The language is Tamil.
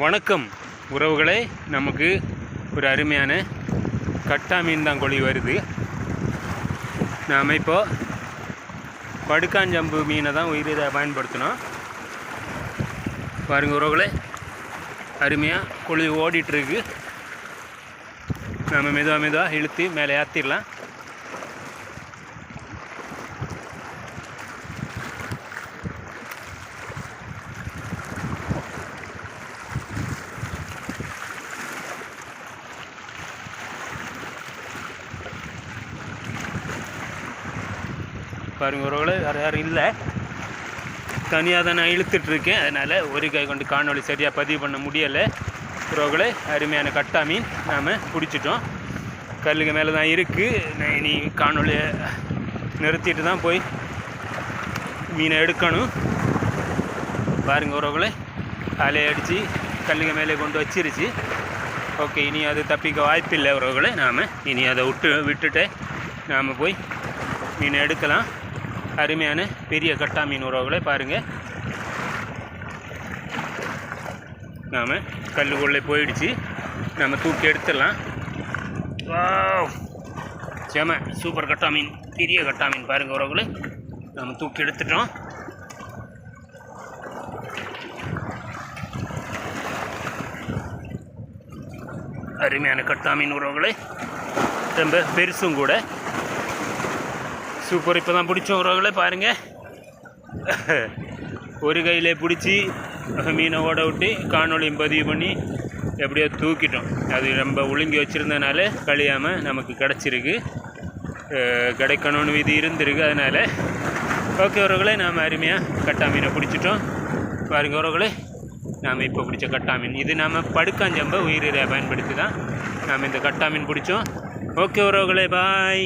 வணக்கம் உறவுகளே. நமக்கு ஒரு அருமையான கட்டா மீன் தான் கொழி வருது. நாம் இப்போ படுக்காஞ்சம்பு மீனை தான் உயிரிதாக பயன்படுத்தினோம். பாருங்க உறவுகளே. அருமையாக கொழி ஓடிட்டுருக்கு நம்ம மெதுவாக மெதுவாக இழுத்து மேலே ஏற்றிடலாம் பாருங்க உறவுகளை வேறு யாரும் இல்லை. தனியாக தான் நான் இழுத்துட்ருக்கேன் அதனால் ஒரு கை கொண்டு காணொலி சரியாக பதிவு பண்ண முடியலை. உறவுகளை அருமையான கட்டா மீன் நாம் பிடிச்சிட்டோம். கல்லுக்கு மேலே தான் இருக்குது நான் இனி காணொலியை நிறுத்திட்டு தான் போய் மீனை எடுக்கணும். பாருங்க உறவுகளை அலையை அடித்து கல்லுக்கு மேலே கொண்டு வச்சிருச்சு. ஓகே இனி அது தப்பிக்க வாய்ப்பில்லை. உறவுகளை நாம் இனி அதை விட்டு விட்டுட்டு நாம் போய் மீன் எடுக்கலாம். அருமையான பெரிய கட்டா மீன் உறவுகளை பாருங்கள் நாம் கல்லுக்குள்ளே போயிடுச்சு. நம்ம தூக்கி எடுத்துடலாம். வாவ். செம சூப்பர் கட்டா மீன் பெரிய கட்டா மீன் பாருங்கள் உறவுகளை. நம்ம தூக்கி எடுத்துட்டோம். அருமையான கட்டா மீன் உறவுகளை. ரொம்ப பெருசும் கூட. சூப்பர். இப்போ தான் பிடிச்சோம் உறவுகளை பாருங்கள் ஒரு கையிலே பிடிச்சி மீனை ஓட விட்டு காணொலியும் பதிவு பண்ணி எப்படியோ தூக்கிட்டோம். அது ரொம்ப ஒழுங்கி வச்சுருந்தனால கழியாமல் நமக்கு கிடச்சிருக்கு. கிடைக்கணும்னு விதி இருந்திருக்கு. அதனால் ஓகே உறவுகளே நாம் அருமையாக கட்டா மீனை பிடிச்சிட்டோம். பாருங்கள் உறவுகளே நாம் இப்போ பிடிச்ச கட்டா மீன். இது நாம் படுக்காஞ்சம்பை உயிரிரை பயன்படுத்தி தான் நாம் இந்த கட்டா மீன் பிடிச்சோம். ஓகே உறவுகளே பாய்